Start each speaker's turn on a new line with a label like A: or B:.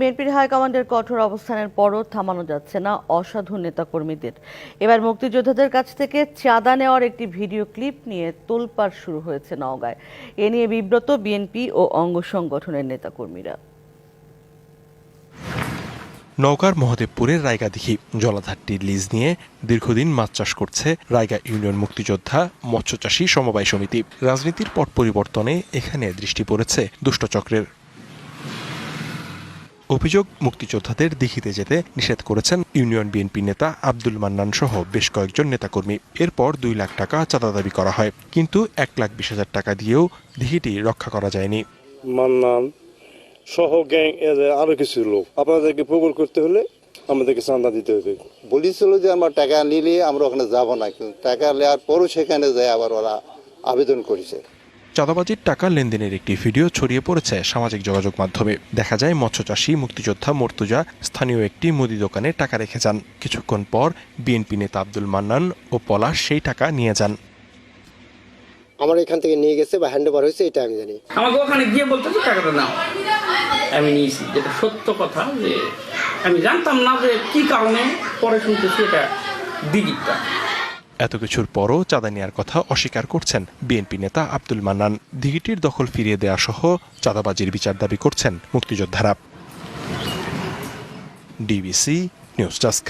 A: বিএনপির হাইকমান্ডের কঠোর অবস্থানের পরও থামানো যাচ্ছে না অসাধু নেতাকর্মীদের। এবার মুক্তিযোদ্ধাদের কাছ থেকে চাঁদা নেওয়ার একটি ভিডিও ক্লিপ নিয়ে তোলপাড় শুরু হয়েছে নওগাঁয়। এ নিয়ে বিব্রত বিএনপি ও অঙ্গ সংগঠনের নেতাকর্মীরা।
B: নওগাঁর মহদেবপুরের রায়গাদিঘি জলাধারটির লিজ নিয়ে দীর্ঘদিন মাছ চাষ করছে রায়গা ইউনিয়ন মুক্তিযোদ্ধা, মৎস্যচাষী সমবায় সমিতি। রাজনীতির পট পরিবর্তনে এখানে দৃষ্টি পড়েছে দুষ্টচক্রের অভিযোগ মুক্তিযোদ্ধাদের দিঘিতে যেতে নিষেধ করেছেন ইউনিয়ন বিএনপি নেতা আব্দুল মান্নান সহ বেশ কয়েকজন নেতাকর্মী। এরপর দুই লাখ টাকা চাঁদা দাবি করা হয় কিন্তু এক লাখ বিশ হাজার টাকা দিয়েও দিঘিটি রক্ষা করা যায়নি।
C: মান্নান সহ গ্যাং আরও কিছু লোক আপনাদেরকে পুকুর করতে হলে আমাদেরকে চাঁদা দিতে হবে।
D: বলেছিল যে আমরা টাকা নিলে আমরা ওখানে যাব না কিন্তু টাকা নেওয়ার পরও সেখানে যায় আবার ওরা আবেদন করেছে।
B: চাঁদাবাজির টাকা লেনদেনের একটি ভিডিও ছড়িয়ে পড়েছে সামাজিক যোগাযোগ মাধ্যমে। দেখা যায় মৎস্যচাষী মুক্তিযোদ্ধা মর্তুজা স্থানীয় একটি মুদি দোকানে টাকা রেখে যান। কিছুক্ষণ পর বিএনপি নেতা আব্দুল মান্নান ও পলাশ সেই টাকা নিয়ে যান।
E: আমার এখান থেকে নিয়ে গেছে বা হ্যান্ড ওভার হয়েছে এটা আমি জানি।
F: আমাকে ওখানে গিয়ে বলতে যে টাকাটা নাও। আমি নিয়েছি। যেটা সত্য কথা যে আমি জানতাম না যে কি কারণে পরে শুনতেছি এটা
B: এত কিছুর পরও চাঁদা নেওয়ার কথা অস্বীকার করছেন বিএনপি নেতা আব্দুল মান্নান। দিঘিটির দখল ফিরিয়ে দেওয়া সহ চাঁদাবাজির বিচার দাবি করছেন মুক্তিযোদ্ধারা। DBC news desk.